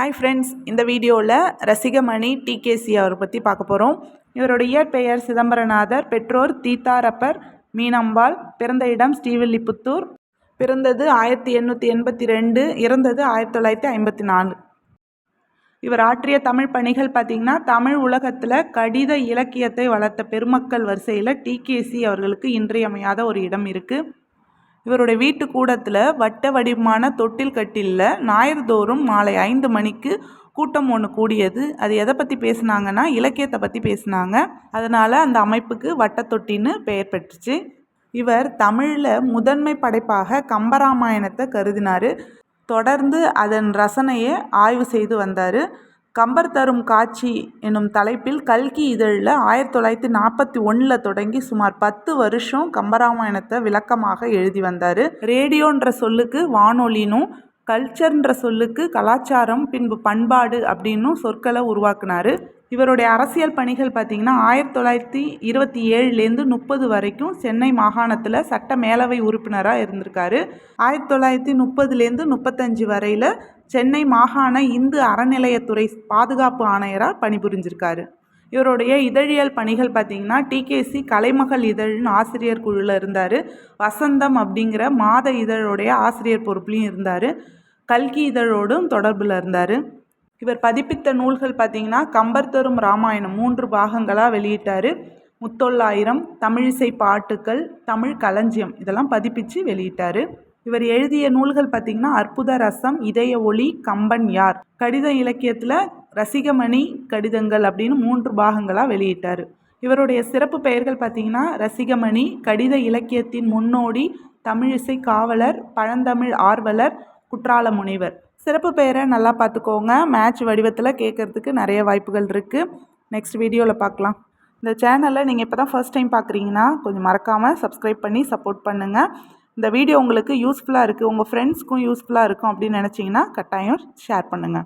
Hi friends இந்த வீடியோவில் Rasikamani TKC அவரை பற்றி பார்க்க போகிறோம் இவரோட இயற்பெயர் சிதம்பரநாதர் பெற்றோர் தீத்தாரப்பர் மீனம்பாள் பிறந்த இடம் ஸ்ரீவில்லிபுத்தூர் பிறந்தது ஆயிரத்தி எண்ணூற்றி எண்பத்தி ரெண்டு இறந்தது ஆயிரத்தி தொள்ளாயிரத்தி ஐம்பத்தி நாலு இவர் ஆற்றிய தமிழ் பணிகள் பார்த்திங்கன்னா தமிழ் உலகத்தில் கடித இலக்கியத்தை வளர்த்த பெருமக்கள் வரிசையில் டிகேசி அவர்களுக்கு இன்றியமையாத ஒரு இடம் இருக்குது இவருடைய வீட்டு கூடத்தில் வட்ட வடிவமான தொட்டில் கட்டிலில் ஞாயிறுதோறும் மாலை ஐந்து மணிக்கு கூட்டம் ஒன்று கூடியது. அது எதை பற்றி பேசுனாங்கன்னா இலக்கியத்தை பற்றி பேசுனாங்க. அதனால் அந்த அமைப்புக்கு வட்டத்தொட்டின்னு பெயர் பெற்றுச்சு. இவர் தமிழில் முதன்மை படைப்பாக கம்பராமாயணத்தை கருதினார். தொடர்ந்து அதன் ரசனையை ஆய்வு செய்து வந்தார். கம்பர் தரும் காட்சி என்னும் தலைப்பில் கல்கி இதழில் ஆயிரத்தி தொள்ளாயிரத்தி நாற்பத்தி ஒன்றில் தொடங்கி சுமார் பத்து வருஷம் கம்பராமாயணத்தை விளக்கமாக எழுதி வந்தார். ரேடியோன்ற சொல்லுக்கு வானொலினும் கல்ச்சர்ன்ற சொல்லுக்கு கலாச்சாரம் பின்பு பண்பாடு அப்படின்னும் சொற்களை உருவாக்குனார். இவருடைய அரசியல் பணிகள் பார்த்திங்கன்னா ஆயிரத்தி தொள்ளாயிரத்தி இருபத்தி ஏழுலேருந்து முப்பது வரைக்கும் சென்னை மாகாணத்தில் சட்ட மேலவை உறுப்பினராக இருந்திருக்காரு. ஆயிரத்தி தொள்ளாயிரத்தி முப்பதுலேருந்து முப்பத்தஞ்சு வரையில் சென்னை மாகாண இந்து அறநிலையத்துறை பாதுகாப்பு ஆணையராக பணிபுரிஞ்சிருக்காரு. இவருடைய இதழியல் பணிகள் பார்த்திங்கன்னா டிகேசி கலைமகள் இதழின் ஆசிரியர் குழுவில் இருந்தார். வசந்தம் அப்படிங்கிற மாத இதழோடைய ஆசிரியர் பொறுப்புலையும் இருந்தார். கல்கி இதழோடும் தொடர்பில் இருந்தார். இவர் பதிப்பித்த நூல்கள் பார்த்திங்கன்னா கம்பர் தரும் ராமாயணம் மூன்று பாகங்களாக வெளியிட்டார். முத்தொள்ளாயிரம் தமிழிசை பாட்டுக்கள் தமிழ் களஞ்சியம் இதெல்லாம் பதிப்பித்து வெளியிட்டார். இவர் எழுதிய நூல்கள் பார்த்திங்கன்னா அற்புத ரசம் இதய ஒளி கம்பன் யார்? கடித இலக்கியத்தில் ரசிகமணி கடிதங்கள் அப்படின்னு மூன்று பாகங்களாக வெளியிட்டார். இவருடைய சிறப்பு பெயர்கள் பார்த்திங்கன்னா ரசிகமணி கடித இலக்கியத்தின் முன்னோடி தமிழிசை காவலர் பழந்தமிழ் ஆர்வலர் குற்றால முனைவர். சிறப்பு பெயரை நல்லா பார்த்துக்கோங்க. மேட்ச் வடிவத்தில் கேட்குறதுக்கு நிறைய வாய்ப்புகள் இருக்குது நெக்ஸ்ட் வீடியோவில் பார்க்கலாம். இந்த சேனலை நீங்கள் இப்போ தான் ஃபர்ஸ்ட் டைம் பார்க்குறீங்கன்னா கொஞ்சம் மறக்காமல் சப்ஸ்கிரைப் பண்ணி சப்போர்ட் பண்ணுங்கள் இந்த வீடியோ உங்களுக்கு யூஸ்ஃபுல்லாக இருக்குது உங்கள் ஃப்ரெண்ட்ஸ்க்கும் யூஸ்ஃபுல்லாக இருக்கும் அப்படின்னு நினச்சிங்கன்னா கட்டாயம் ஷேர் பண்ணுங்கள்